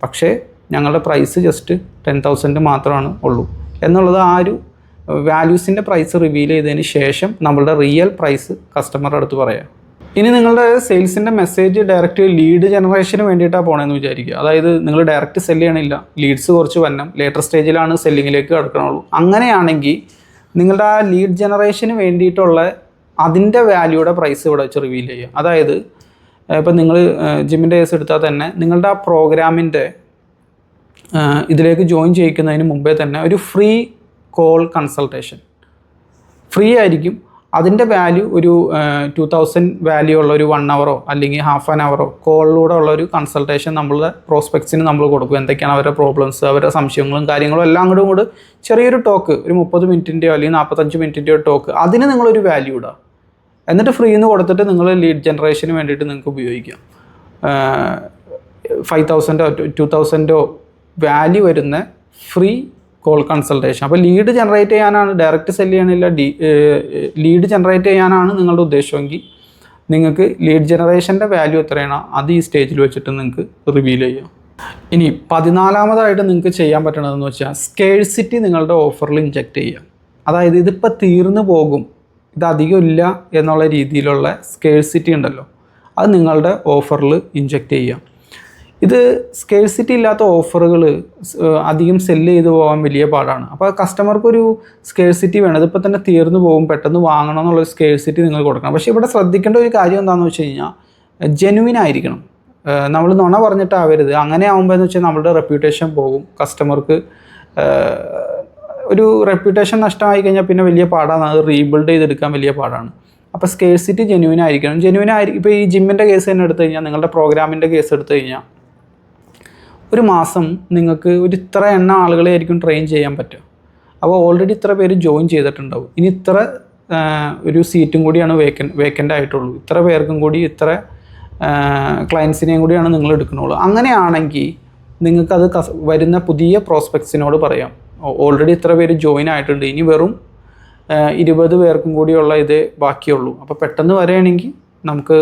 പക്ഷേ ഞങ്ങളുടെ പ്രൈസ് ജസ്റ്റ് ടെൻ തൗസൻഡ് മാത്രമാണ് ഉള്ളൂ. എന്നുള്ളത് ആ ഒരു വാല്യൂസിന്റെ പ്രൈസ് റിവീൽ ചെയ്തതിന് ശേഷം നമ്മളുടെ റിയൽ പ്രൈസ് കസ്റ്റമറുടെ അടുത്ത് പറയാം. ഇനി നിങ്ങളുടെ സെയിൽസിന്റെ മെസ്സേജ് ഡയറക്റ്റ് ലീഡ് ജനറേഷന് വേണ്ടിയിട്ടാണ് പോകണമെന്ന് വിചാരിക്കുക. അതായത് നിങ്ങൾ ഡയറക്റ്റ് സെൽ ചെയ്യണില്ല. ലീഡ്സ് കുറച്ച് വരണം ലേറ്റർ സ്റ്റേജിലാണ് സെല്ലിങ്ങിലേക്ക് കിടക്കണുള്ളൂ. അങ്ങനെയാണെങ്കിൽ നിങ്ങളുടെ ആ ലീഡ് ജനറേഷന് വേണ്ടിയിട്ടുള്ള അതിന്റെ വാല്യൂടെ പ്രൈസ് ഇവിടെ വെച്ച് റിവീൽ ചെയ്യുക. അതായത് ഇപ്പം നിങ്ങൾ ജിമ്മിന്റെ കേസ് എടുത്താൽ തന്നെ നിങ്ങളുടെ ആ പ്രോഗ്രാമിന്റെ ഇതിലേക്ക് ജോയിൻ ചെയ്യിക്കുന്നതിന് മുമ്പേ തന്നെ ഒരു ഫ്രീ കോൾ കൺസൾട്ടേഷൻ ഫ്രീ ആയിരിക്കും. അതിന്റെ വാല്യൂ ഒരു ടു തൗസൻഡ് വാല്യൂ ഉള്ള ഒരു വൺ അവറോ അല്ലെങ്കിൽ ഹാഫ് ആൻ അവറോ കോളിലൂടെ ഉള്ള ഒരു കൺസൾട്ടേഷൻ നമ്മളുടെ പ്രോസ്പെക്ട്സിന് നമ്മൾ കൊടുക്കും. എന്തൊക്കെയാണ് അവരുടെ പ്രോബ്ലംസ് അവരുടെ സംശയങ്ങളും കാര്യങ്ങളും എല്ലാം കൂടെ കൂടെ ചെറിയൊരു ടോക്ക് ഒരു മുപ്പത് മിനിറ്റിന്റെയോ അല്ലെങ്കിൽ നാൽപ്പത്തഞ്ച് മിനിറ്റിന്റെയോ ടോക്ക് അതിന് നിങ്ങളൊരു വാല്യൂ ഇടുക എന്നിട്ട് ഫ്രീ എന്ന് കൊടുത്തിട്ട് നിങ്ങൾ ലീഡ് ജനറേഷന് വേണ്ടിയിട്ട് നിങ്ങൾക്ക് ഉപയോഗിക്കാം. ഫൈവ് തൗസൻഡോ ടു തൗസൻഡോ വാല്യൂ വരുന്ന ഫ്രീ കോൾ കൺസൾട്ടേഷൻ അപ്പോൾ ലീഡ് ജനറേറ്റ് ചെയ്യാനാണ് ഡയറക്റ്റ് സെൽ ചെയ്യണില്ല ഡി ലീഡ് ജനറേറ്റ് ചെയ്യാനാണ് നിങ്ങളുടെ ഉദ്ദേശമെങ്കിൽ നിങ്ങൾക്ക് ലീഡ് ജനറേഷന്റെ വാല്യൂ എത്രയാണോ അത് ഈ സ്റ്റേജിൽ വെച്ചിട്ട് നിങ്ങൾക്ക് റിവീൽ ചെയ്യാം. ഇനി പതിനാലാമതായിട്ട് നിങ്ങൾക്ക് ചെയ്യാൻ പറ്റണതെന്ന് വെച്ചാൽ സ്കേഴ്സിറ്റി നിങ്ങളുടെ ഓഫറിൽ ഇൻജക്റ്റ് ചെയ്യുക അതായത് ഇതിപ്പോൾ തീർന്നു പോകും ഇത് ഇല്ല എന്നുള്ള രീതിയിലുള്ള സ്കേഴ്സിറ്റി ഉണ്ടല്ലോ അത് നിങ്ങളുടെ ഓഫറിൽ ഇഞ്ചെക്റ്റ് ചെയ്യാം. ഇത് സ്കേഴ്സിറ്റി ഇല്ലാത്ത ഓഫറുകൾ അധികം സെല്ല് ചെയ്ത് പോകാൻ വലിയ പാടാണ്. അപ്പോൾ കസ്റ്റമർക്കൊരു സ്കേഴ്സിറ്റി വേണം. ഇതിപ്പോൾ തന്നെ തീർന്നു പോകും. പെട്ടെന്ന് വാങ്ങണം എന്നുള്ളൊരു സ്കേഴ്സിറ്റി നിങ്ങൾ കൊടുക്കണം. പക്ഷേ ഇവിടെ ശ്രദ്ധിക്കേണ്ട ഒരു കാര്യം എന്താണെന്ന് വെച്ച് കഴിഞ്ഞാൽ ജെനുവിൻ ആയിരിക്കണം. നമ്മൾ നുണ പറഞ്ഞിട്ടാവരുത്. അങ്ങനെ ആകുമ്പോൾ എന്ന് വെച്ചാൽ നമ്മളുടെ റെപ്യൂട്ടേഷൻ പോകും. കസ്റ്റമർക്ക് ഒരു റെപ്യൂട്ടേഷൻ നഷ്ടമായി കഴിഞ്ഞാൽ പിന്നെ വലിയ പാടാണ്. അത് റീബിൽഡ് ചെയ്തെടുക്കാൻ വലിയ പാടാണ്. അപ്പോൾ സ്കേഴ്സിറ്റി ജെനുവിൻ ആയിരിക്കണം. ജെനുവിൻ ആയിരിക്കും ഇപ്പോൾ ഈ ജിമ്മിന്റെ കേസ് തന്നെ എടുത്തു കഴിഞ്ഞാൽ നിങ്ങളുടെ പ്രോഗ്രാമിന്റെ കേസ് എടുത്തു കഴിഞ്ഞാൽ ഒരു മാസം നിങ്ങൾക്ക് ഒരു ഇത്ര എണ്ണ ആളുകളെ ആയിരിക്കും ട്രെയിൻ ചെയ്യാൻ പറ്റുക. അപ്പോൾ ഓൾറെഡി ഇത്ര പേര് ജോയിൻ ചെയ്തിട്ടുണ്ടാവും. ഇനി ഇത്ര ഒരു സീറ്റും കൂടിയാണ് വേക്കൻ വേക്കന്റ് ആയിട്ടുള്ളൂ. ഇത്ര പേർക്കും കൂടി ഇത്ര ക്ലയൻസിനെയും കൂടിയാണ് നിങ്ങൾ എടുക്കുന്നുള്ളൂ അങ്ങനെയാണെങ്കിൽ നിങ്ങൾക്കത് കസ് വരുന്ന പുതിയ പ്രോസ്പെക്ട്സിനോട് പറയാം. ഓൾറെഡി ഇത്ര പേര് ജോയിൻ ആയിട്ടുണ്ട്. ഇനി വെറും ഇരുപത് പേർക്കും കൂടിയുള്ള ഇതേ ബാക്കിയുള്ളൂ. അപ്പോൾ പെട്ടെന്ന് വരികയാണെങ്കിൽ നമുക്ക്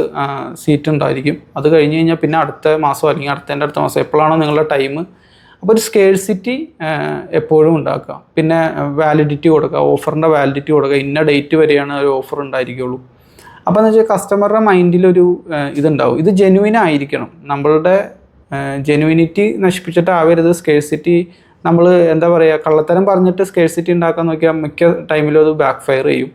സീറ്റ് ഉണ്ടായിരിക്കും. അത് കഴിഞ്ഞ് കഴിഞ്ഞാൽ പിന്നെ അടുത്ത മാസം അല്ലെങ്കിൽ അടുത്തതിന്റെ അടുത്ത മാസം എപ്പോഴാണോ നിങ്ങളുടെ ടൈം അപ്പോൾ ഒരു സ്കേഴ്സിറ്റി എപ്പോഴും ഉണ്ടാക്കുക. പിന്നെ വാലിഡിറ്റി കൊടുക്കുക. ഓഫറിന്റെ വാലിഡിറ്റി കൊടുക്കുക. ഇന്ന ഡേറ്റ് വരെയാണ് ഒരു ഓഫർ ഉണ്ടായിരിക്കുള്ളൂ. അപ്പോൾ എന്ന് വെച്ചാൽ കസ്റ്റമറുടെ മൈൻഡിലൊരു ഇതുണ്ടാവും. ഇത് ജെനുവിൻ ആയിരിക്കണം. നമ്മളുടെ ജെനുവിനിറ്റി നശിപ്പിച്ചിട്ടാവരുത്. സ്കേഴ്സിറ്റി നമ്മൾ എന്താ പറയുക കള്ളത്തരം പറഞ്ഞിട്ട് സ്കേഴ്സിറ്റി ഉണ്ടാക്കാൻ നോക്കിയാൽ മിക്ക ടൈമിലും അത് ബാക്ക് ഫയർ ചെയ്യും.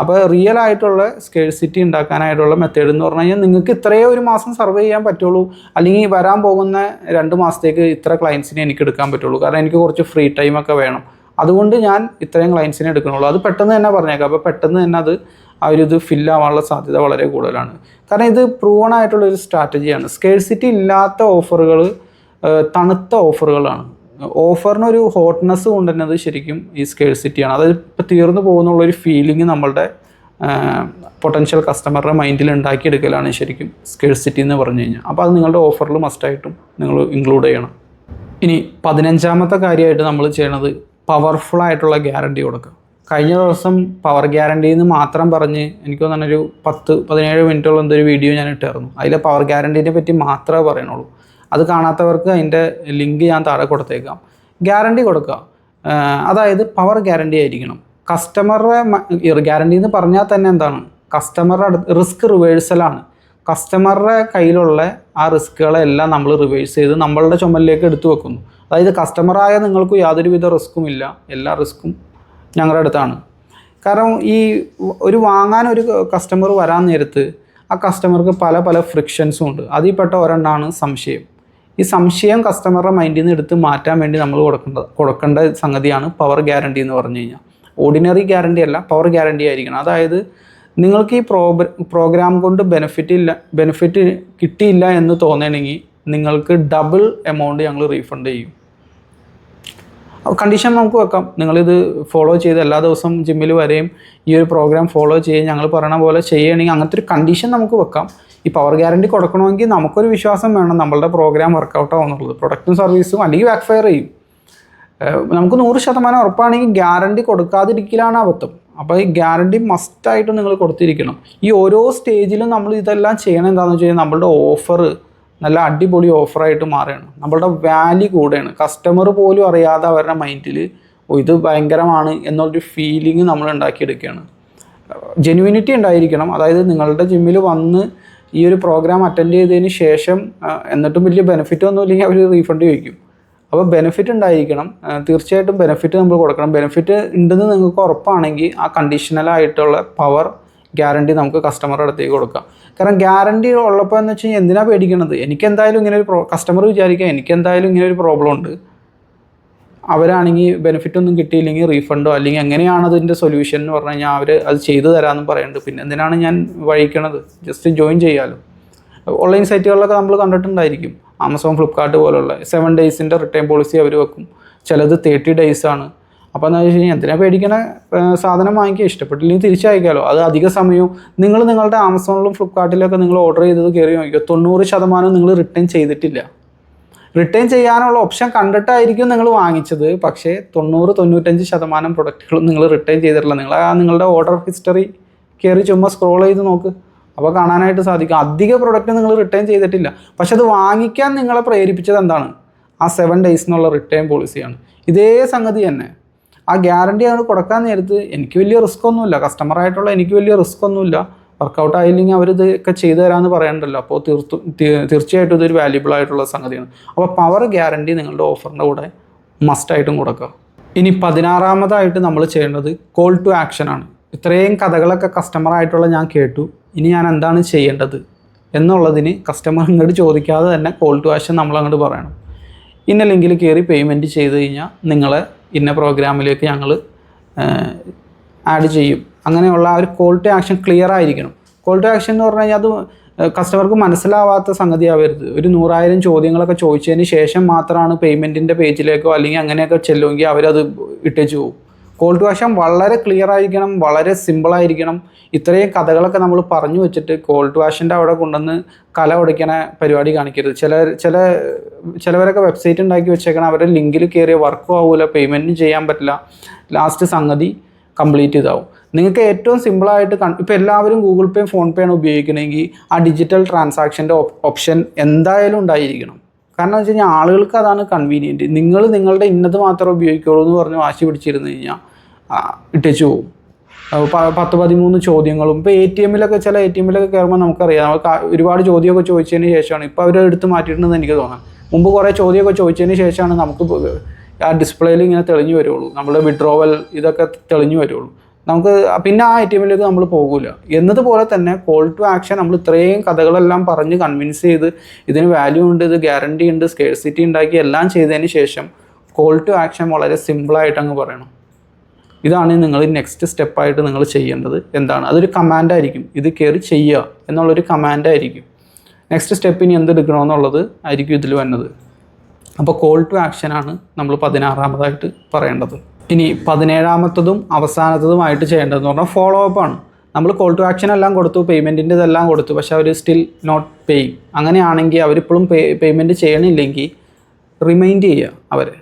അപ്പോൾ റിയൽ ആയിട്ടുള്ള സ്കേഴ്സിറ്റി ഉണ്ടാക്കാനായിട്ടുള്ള മെത്തേഡ് എന്ന് പറഞ്ഞു കഴിഞ്ഞാൽ നിങ്ങൾക്ക് ഇത്രയേ ഒരു മാസം സർവേ ചെയ്യാൻ പറ്റുള്ളൂ. അല്ലെങ്കിൽ വരാൻ പോകുന്ന രണ്ട് മാസത്തേക്ക് ഇത്ര ക്ലയൻസിനെ എനിക്ക് എടുക്കാൻ പറ്റുള്ളൂ. കാരണം എനിക്ക് കുറച്ച് ഫ്രീ ടൈമൊക്കെ വേണം. അതുകൊണ്ട് ഞാൻ ഇത്രയും ക്ലയൻസിനെ എടുക്കണുള്ളൂ. അത് പെട്ടെന്ന് തന്നെ പറഞ്ഞേക്കാം. അപ്പോൾ പെട്ടെന്ന് തന്നെ അത് ആ ഒരു ഇത് ഫില്ലാവാനുള്ള സാധ്യത വളരെ കൂടുതലാണ്. കാരണം ഇത് പ്രൂവൺ ആയിട്ടുള്ള ഒരു സ്ട്രാറ്റജിയാണ് സ്കേഴ്സിറ്റി ഇല്ലാത്ത ഓഫറുകൾ തണുത്ത ഓഫറുകളാണ് ഓഫറിനൊരു ഹോട്ട്നെസ് കൊണ്ടുവരുന്നത് ശരിക്കും ഈ സ്കേഴ്സിറ്റിയാണ്. അതായത് ഇപ്പോൾ തീർന്നു പോകുന്നുള്ള ഒരു ഫീലിംഗ് നമ്മളുടെ പൊട്ടൻഷ്യൽ കസ്റ്റമറുടെ മൈൻഡിൽ ഉണ്ടാക്കിയെടുക്കലാണ് ശരിക്കും സ്കേഴ്സിറ്റി എന്ന് പറഞ്ഞു കഴിഞ്ഞാൽ. അപ്പോൾ അത് നിങ്ങളുടെ ഓഫറിൽ മസ്റ്റായിട്ടും നിങ്ങൾ ഇൻക്ലൂഡ് ചെയ്യണം. ഇനി പതിനഞ്ചാമത്തെ കാര്യമായിട്ട് നമ്മൾ ചെയ്യണത് പവർഫുൾ ആയിട്ടുള്ള ഗ്യാരണ്ടി കൊടുക്കുക. കഴിഞ്ഞ ദിവസം പവർ ഗ്യാരണ്ടി എന്ന് മാത്രം പറഞ്ഞ് എനിക്ക് ഒരു പത്ത് പതിനേഴ് മിനിറ്റോളം എന്തൊരു വീഡിയോ ഞാൻ ഇട്ടായിരുന്നു അതിലെ പവർ ഗ്യാരണ്ടീനെ പറ്റി മാത്രമേ പറയണുള്ളൂ അത് കാണാത്തവർക്ക് അതിന്റെ ലിങ്ക് ഞാൻ താഴെ കൊടുത്തേക്കാം. ഗ്യാരണ്ടി കൊടുക്കുക. അതായത് പവർ ഗ്യാരണ്ടി ആയിരിക്കണം. കസ്റ്റമറുടെ ഗ്യാരണ്ടി എന്ന് പറഞ്ഞാൽ തന്നെ എന്താണ്? കസ്റ്റമറുടെ അടുത്ത് റിസ്ക് റിവേഴ്സലാണ് കസ്റ്റമറുടെ കയ്യിലുള്ള ആ റിസ്ക്കുകളെല്ലാം നമ്മൾ റിവേഴ്സ് ചെയ്ത് നമ്മളുടെ ചുമലിലേക്ക് എടുത്തു വെക്കുന്നു. അതായത് കസ്റ്റമറായ നിങ്ങൾക്ക് യാതൊരുവിധ റിസ്ക്കും ഇല്ല. എല്ലാ റിസ്ക്കും ഞങ്ങളുടെ അടുത്താണ്. കാരണം ഈ ഒരു വാങ്ങാൻ ഒരു കസ്റ്റമർ വരാൻ നേരത്ത് ആ കസ്റ്റമർക്ക് പല പല ഫ്രിക്ഷൻസും ഉണ്ട്. അതിൽപ്പെട്ട പെട്ട ഒരെണ്ണമാണ് സംശയം. ഈ സംശയം കസ്റ്റമറുടെ മൈൻഡിൽ നിന്ന് എടുത്ത് മാറ്റാൻ വേണ്ടി നമ്മൾ കൊടുക്കേണ്ട കൊടുക്കേണ്ട സംഗതിയാണ് പവർ ഗ്യാരണ്ടി എന്ന് പറഞ്ഞു കഴിഞ്ഞാൽ. ഓർഡിനറി ഗ്യാരണ്ടി അല്ല പവർ ഗ്യാരണ്ടി ആയിരിക്കണം. അതായത് നിങ്ങൾക്ക് ഈ പ്രോഗ്ര പ്രോഗ്രാം കൊണ്ട് ബെനിഫിറ്റ് ഇല്ല ബെനിഫിറ്റ് കിട്ടിയില്ല എന്ന് തോന്നണമെങ്കിൽ നിങ്ങൾക്ക് ഡബിൾ എമൗണ്ട് ഞങ്ങൾ റീഫണ്ട് ചെയ്യും. കണ്ടീഷൻ നമുക്ക് വെക്കാം. നിങ്ങളിത് ഫോളോ ചെയ്ത് എല്ലാ ദിവസവും ജിമ്മിൽ വരെയും ഈ ഒരു പ്രോഗ്രാം ഫോളോ ചെയ്യുകയും ഞങ്ങൾ പറയണ പോലെ ചെയ്യുകയാണെങ്കിൽ അങ്ങനത്തെ ഒരു കണ്ടീഷൻ നമുക്ക് വെക്കാം. ഈ പവർ ഗ്യാരണ്ടി കൊടുക്കണമെങ്കിൽ നമുക്കൊരു വിശ്വാസം വേണം നമ്മളുടെ പ്രോഗ്രാം വർക്കൗട്ട് ആവുന്നുള്ളത്. പ്രൊഡക്റ്റും സർവീസും അല്ലെങ്കിൽ ബാക്ക് ഫയർ ചെയ്യും നമുക്ക് നൂറ് ശതമാനം ഉറപ്പാണെങ്കിൽ ഗ്യാരണ്ടി കൊടുക്കാതിരിക്കലാണ് അബദ്ധം. അപ്പോൾ ഈ ഗ്യാരണ്ടി മസ്റ്റായിട്ട് നിങ്ങൾ കൊടുത്തിരിക്കണം. ഈ ഓരോ സ്റ്റേജിലും നമ്മൾ ഇതെല്ലാം ചെയ്യണം എന്താണെന്ന് വെച്ച് കഴിഞ്ഞാൽ നമ്മളുടെ ഓഫർ നല്ല അടിപൊളി ഓഫറായിട്ട് മാറുകയാണ്. നമ്മളുടെ വാല്യൂ കൂടുകയാണ് കസ്റ്റമർ പോലും അറിയാതെ അവരുടെ മൈൻഡിൽ ഇത് ഭയങ്കരമാണ് എന്നുള്ളൊരു ഫീലിംഗ് നമ്മൾ ഉണ്ടാക്കിയെടുക്കുകയാണ്. ജെന്യൂനിറ്റി ഉണ്ടായിരിക്കണം. അതായത് നിങ്ങളുടെ ജിമ്മിൽ വന്ന് ഈ ഒരു പ്രോഗ്രാം അറ്റൻഡ് ചെയ്തതിന് ശേഷം എന്നിട്ടും വലിയ ബെനിഫിറ്റ് ഒന്നും ഇല്ലെങ്കിൽ അവർ റീഫണ്ട് ചോദിക്കും. അപ്പോൾ ബെനിഫിറ്റ് ഉണ്ടായിരിക്കണം. തീർച്ചയായിട്ടും ബെനിഫിറ്റ് നമ്മൾ കൊടുക്കണം. ബെനിഫിറ്റ് ഉണ്ടെന്ന് നിങ്ങൾക്ക് ഉറപ്പാണെങ്കിൽ ആ കണ്ടീഷണലായിട്ടുള്ള പവർ ഗ്യാരണ്ടി നമുക്ക് കസ്റ്റമറുടെ അടുത്തേക്ക് കൊടുക്കാം. കാരണം ഗ്യാരണ്ടി ഉള്ളപ്പോൾ എന്ന് വെച്ച് കഴിഞ്ഞാൽ എന്തിനാണ് പേടിക്കണത്? എനിക്ക് എന്തായാലും ഇങ്ങനെ ഒരു പ്രോ കസ്റ്റമർ വിചാരിക്കുക എനിക്ക് എന്തായാലും ഇങ്ങനെ ഒരു പ്രോബ്ലം ഉണ്ട്. അവരാണെങ്കിൽ ബെനിഫിറ്റ് ഒന്നും കിട്ടിയില്ലെങ്കിൽ റീഫണ്ടോ അല്ലെങ്കിൽ എങ്ങനെയാണ് അതിന്റെ സൊല്യൂഷൻ എന്ന് പറഞ്ഞു കഴിഞ്ഞാൽ അവർ അത് ചെയ്തു തരാമെന്ന് പറയുന്നുണ്ട് പിന്നെ എന്തിനാണ് ഞാൻ വഴിക്കണത്? ജസ്റ്റ് ജോയിൻ ചെയ്യാമല്ലോ ഓൺലൈൻ സൈറ്റുകളിലൊക്കെ നമ്മൾ കണ്ടിട്ടുണ്ടായിരിക്കും. ആമസോൺ ഫ്ലിപ്കാർട്ട് പോലുള്ള സെവൻ ഡേയ്സിന്റെ റിട്ടേൺ പോളിസി അവർ വെക്കും. ചിലത് തേർട്ടി ഡേയ്സ് ആണ്. അപ്പോൾ എന്താ വെച്ച് കഴിഞ്ഞാൽ എന്തിനാ പേടിക്കണ സാധനം വാങ്ങിക്കുക? ഇഷ്ടപ്പെട്ടില്ലെങ്കിൽ തിരിച്ചയക്കാമല്ലോ അത് അധിക സമയവും നിങ്ങൾ നിങ്ങളുടെ ആമസോണിലും ഫ്ലിപ്കാർട്ടിലൊക്കെ നിങ്ങൾ ഓർഡർ ചെയ്തത് കയറി നോക്കിയോ തൊണ്ണൂറ് ശതമാനം നിങ്ങൾ റിട്ടേൺ ചെയ്തിട്ടില്ല. റിട്ടേൺ ചെയ്യാനുള്ള ഓപ്ഷൻ കണ്ടിട്ടായിരിക്കും നിങ്ങൾ വാങ്ങിച്ചത്. പക്ഷേ തൊണ്ണൂറ് തൊണ്ണൂറ്റഞ്ച് ശതമാനം പ്രൊഡക്റ്റുകളും നിങ്ങൾ റിട്ടേൺ ചെയ്തിട്ടില്ല. നിങ്ങൾ ആ നിങ്ങളുടെ ഓർഡർ ഹിസ്റ്ററി കയറി ചുമ്മാ സ്ക്രോൾ ചെയ്ത് നോക്ക്. അപ്പോൾ കാണാനായിട്ട് സാധിക്കും. അധിക പ്രൊഡക്റ്റ് നിങ്ങൾ റിട്ടേൺ ചെയ്തിട്ടില്ല. പക്ഷെ അത് വാങ്ങിക്കാൻ നിങ്ങളെ പ്രേരിപ്പിച്ചത് എന്താണ്? ആ സെവൻ ഡേയ്സ് എന്നുള്ള റിട്ടേൺ പോളിസിയാണ് ഇതേ സംഗതി തന്നെ. ആ ഗ്യാരണ്ടി അവർ കൊടുക്കാൻ നേരത്ത് എനിക്ക് വലിയ റിസ്ക് ഒന്നുമില്ല. കസ്റ്റമറായിട്ടുള്ള എനിക്ക് വലിയ റിസ്ക് ഒന്നുമില്ല. വർക്കൗട്ട് ആയില്ലെങ്കിൽ അവർ ഇതൊക്കെ ചെയ്തു തരാമെന്ന് പറയണ്ടല്ലോ. അപ്പോൾ തീർത്തു തീർച്ചയായിട്ടും ഇതൊരു വാല്യുബിൾ ആയിട്ടുള്ള സംഗതിയാണ്. അപ്പോൾ പവർ ഗ്യാരണ്ടി നിങ്ങളുടെ ഓഫറിന്റെ കൂടെ മസ്റ്റായിട്ടും കൊടുക്കുക. ഇനി പതിനാറാമതായിട്ട് നമ്മൾ ചെയ്യേണ്ടത് കോൾ ടു ആക്ഷൻ ആണ്. ഇത്രയും കഥകളൊക്കെ കസ്റ്റമറായിട്ടുള്ള ഞാൻ കേട്ടു. ഇനി ഞാൻ എന്താണ് ചെയ്യേണ്ടത് എന്നുള്ളതിന് കസ്റ്റമർ ഇങ്ങോട്ട് ചോദിക്കാതെ തന്നെ കോൾ ടു ആക്ഷൻ നമ്മൾ അങ്ങോട്ട് പറയണം. ഇന്ന ലിങ്കിൽ കയറി പേയ്മെന്റ് ചെയ്ത് കഴിഞ്ഞാൽ നിങ്ങളെ ഇന്ന പ്രോഗ്രാമിലേക്ക് ഞങ്ങൾ ആഡ് ചെയ്യും. അങ്ങനെയുള്ള ആ ഒരു കോൾ ടു ആക്ഷൻ ക്ലിയർ ആയിരിക്കണം. കോൾ ടു ആക്ഷൻ എന്ന് പറഞ്ഞു കഴിഞ്ഞാൽ അത് കസ്റ്റമർക്ക് മനസ്സിലാവാത്ത സംഗതി ആവരുത് ഒരു നൂറായിരം ചോദ്യങ്ങളൊക്കെ ചോദിച്ചതിന് ശേഷം മാത്രമാണ് പേയ്മെന്റിന്റെ പേജിലേക്കോ അല്ലെങ്കിൽ അങ്ങനെയൊക്കെ ചെല്ലുമെങ്കിൽ അവരത് ഇട്ടേച്ച് പോകും. കോൾ ടു ആക്ഷൻ വളരെ ക്ലിയർ ആയിരിക്കണം വളരെ സിമ്പിൾ ആയിരിക്കണം. ഇത്രയും കഥകളൊക്കെ നമ്മൾ പറഞ്ഞു വെച്ചിട്ട് കോൾ ടു ആക്ഷന്റെ അവിടെ കൊണ്ടുവന്ന് കല ഉടയ്ക്കണ പരിപാടി കാണിക്കരുത്. ചില ചില ചിലവരൊക്കെ വെബ്സൈറ്റ് ഉണ്ടാക്കി വെച്ചേക്കണം അവരുടെ ലിങ്കിൽ കയറിയ വർക്കും ആവില്ല പേയ്മെന്റും ചെയ്യാൻ പറ്റില്ല. ലാസ്റ്റ് സംഗതി കംപ്ലീറ്റ് ഇതാവും. നിങ്ങൾക്ക് ഏറ്റവും സിമ്പിളായിട്ട് കൺ ഇപ്പോൾ എല്ലാവരും ഗൂഗിൾ പേ ഫോൺ പേ ആണ് ഉപയോഗിക്കണമെങ്കിൽ ആ ഡിജിറ്റൽ ട്രാൻസാക്ഷന്റെ ഓപ്ഷൻ എന്തായാലും ഉണ്ടായിരിക്കണം. കാരണം എന്ന് വെച്ച് കഴിഞ്ഞാൽ ആളുകൾക്ക് അതാണ് കൺവീനിയന്റ് നിങ്ങൾ നിങ്ങളുടെ ഇന്നത് മാത്രം ഉപയോഗിക്കുള്ളൂ എന്ന് പറഞ്ഞ് വാശി പിടിച്ചിരുന്നു കഴിഞ്ഞാൽ ഇട്ടേച്ച് പോകും പത്ത് പതിമൂന്ന് ചോദ്യങ്ങളും. ഇപ്പോൾ എ ടി എമ്മിലൊക്കെ ചില എ ടി എമ്മിലൊക്കെ കയറുമ്പോൾ നമുക്കറിയാം. ഒരുപാട് ചോദ്യമൊക്കെ ചോദിച്ചതിന് ശേഷമാണ്. ഇപ്പോൾ അവർ എടുത്ത് മാറ്റിയിട്ടുണ്ടെന്ന് എനിക്ക് തോന്നാം. മുമ്പ് കുറേ ചോദ്യമൊക്കെ ചോദിച്ചതിന് ശേഷമാണ് നമുക്ക് ആ ഡിസ്പ്ലേയിൽ ഇങ്ങനെ തെളിഞ്ഞു വരുള്ളൂ. നമ്മുടെ വിഡ്രോവൽ ഇതൊക്കെ തെളിഞ്ഞു വരുള്ളൂ. നമുക്ക് പിന്നെ ആ എ ടി എമ്മിലേക്ക് നമ്മൾ പോകില്ല എന്നതുപോലെ തന്നെ കോൾ ടു ആക്ഷൻ നമ്മൾ ഇത്രയും കഥകളെല്ലാം പറഞ്ഞ് കൺവിൻസ് ചെയ്ത് ഇതിന് വാല്യൂ ഉണ്ട് ഇത് ഗ്യാരണ്ടി ഉണ്ട് സ്കേഴ്സിറ്റി ഉണ്ടാക്കി എല്ലാം ചെയ്തതിന് ശേഷം കോൾ ടു ആക്ഷൻ വളരെ സിമ്പിളായിട്ട് അങ്ങ് പറയണം. ഇതാണ് നിങ്ങൾ നെക്സ്റ്റ് സ്റ്റെപ്പായിട്ട് നിങ്ങൾ ചെയ്യേണ്ടത്. എന്താണ്? അതൊരു കമാൻഡായിരിക്കും ഇത് കയറി ചെയ്യുക എന്നുള്ളൊരു കമാൻഡായിരിക്കും നെക്സ്റ്റ് സ്റ്റെപ്പ് ഇനി എന്തെടുക്കണമെന്നുള്ളത് ആയിരിക്കും ഇതിൽ വന്നത്. അപ്പോൾ കോൾ ടു ആക്ഷനാണ് നമ്മൾ പതിനാറാമതായിട്ട് പറയേണ്ടത്. ഇനി പതിനേഴാമത്തതും അവസാനത്തതുമായിട്ട് ചെയ്യേണ്ടതെന്ന് പറഞ്ഞാൽ ഫോളോ അപ്പ് ആണ്. നമ്മൾ കോൾ ടു ആക്ഷൻ എല്ലാം കൊടുത്തു പേയ്മെന്റിന്റെ ഇതെല്ലാം കൊടുത്തു പക്ഷേ അവർ സ്റ്റിൽ നോട്ട് പേയിങ് അങ്ങനെയാണെങ്കിൽ അവരിപ്പോഴും പേ പേയ്മെന്റ് ചെയ്യണില്ലെങ്കിൽ റിമൈൻഡ് ചെയ്യുക അവരെ.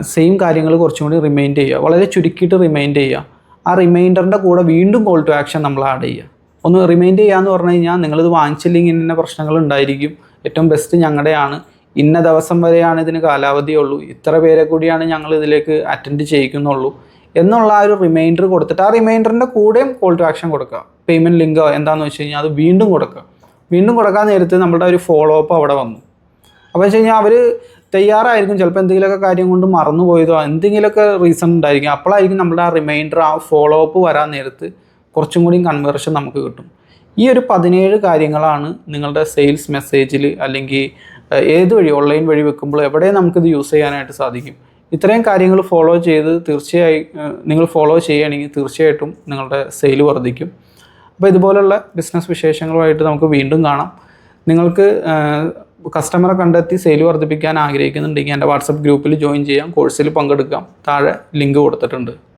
സെയിം കാര്യങ്ങൾ കുറച്ചും കൂടി റിമൈൻഡ് ചെയ്യുക. വളരെ ചുരുക്കിയിട്ട് റിമൈൻഡ് ചെയ്യുക. ആ റിമൈൻഡറിന്റെ കൂടെ വീണ്ടും കോൾ ടു ആക്ഷൻ നമ്മൾ ആഡ് ചെയ്യുക. ഒന്ന് റിമൈൻഡ് ചെയ്യുക എന്ന് പറഞ്ഞു കഴിഞ്ഞാൽ നിങ്ങളിത് വാങ്ങിച്ചില്ലെങ്കിൽ ഇന്ന പ്രശ്നങ്ങൾ ഉണ്ടായിരിക്കും. ഏറ്റവും ബെസ്റ്റ് ഞങ്ങളുടെയാണ്. ഇന്ന ദിവസം വരെയാണ് ഇതിന് കാലാവധിയുള്ളൂ ഇത്ര പേരെ കൂടിയാണ് ഞങ്ങൾ ഇതിലേക്ക് അറ്റൻഡ് ചെയ്യിക്കുന്നുള്ളൂ. എന്നുള്ള ആ ഒരു റിമൈൻഡർ കൊടുത്തിട്ട് ആ റിമൈൻഡറിന്റെ കൂടെയും കോൾ ടു ആക്ഷൻ കൊടുക്കുക. പേയ്മെന്റ് ലിങ്ക് എന്താണെന്ന് വെച്ച് കഴിഞ്ഞാൽ അത് വീണ്ടും കൊടുക്കുക. വീണ്ടും കൊടുക്കാൻ നേരത്തെ നമ്മുടെ ഒരു ഫോളോ അപ്പ് അവിടെ വന്നു. അപ്പോൾ വെച്ച് കഴിഞ്ഞാൽ അവർ തയ്യാറായിരിക്കും ചിലപ്പോൾ എന്തെങ്കിലുമൊക്കെ കാര്യം കൊണ്ട് മറന്നുപോയതോ എന്തെങ്കിലുമൊക്കെ റീസൺ ഉണ്ടായിരിക്കും. അപ്പോഴായിരിക്കും നമ്മുടെ ആ റിമൈൻഡർ ആ ഫോളോ അപ്പ് വരാൻ നേരത്ത് കുറച്ചും കൂടി കൺവേർഷൻ നമുക്ക് കിട്ടും. ഈ ഒരു പതിനേഴ് കാര്യങ്ങളാണ് നിങ്ങളുടെ സെയിൽസ് മെസ്സേജിൽ അല്ലെങ്കിൽ ഏത് വഴി ഓൺലൈൻ വഴി വെക്കുമ്പോൾ എവിടെ നമുക്കിത് യൂസ് ചെയ്യാനായിട്ട് സാധിക്കും. ഇത്രയും കാര്യങ്ങൾ ഫോളോ ചെയ്ത് തീർച്ചയായി നിങ്ങൾ ഫോളോ ചെയ്യുകയാണെങ്കിൽ തീർച്ചയായിട്ടും നിങ്ങളുടെ സെയിൽ വർദ്ധിക്കും. അപ്പോൾ ഇതുപോലുള്ള ബിസിനസ് വിശേഷങ്ങളുമായിട്ട് നമുക്ക് വീണ്ടും കാണാം. നിങ്ങൾക്ക് കസ്റ്റമറെ കണ്ടെത്തി സെയിൽ വർദ്ധിപ്പിക്കാൻ ആഗ്രഹിക്കുന്നുണ്ടെങ്കിൽ എന്റെ വാട്സപ്പ് ഗ്രൂപ്പിൽ ജോയിൻ ചെയ്യാം കോഴ്സിൽ പങ്കെടുക്കാം. താഴെ ലിങ്ക് കൊടുത്തിട്ടുണ്ട്.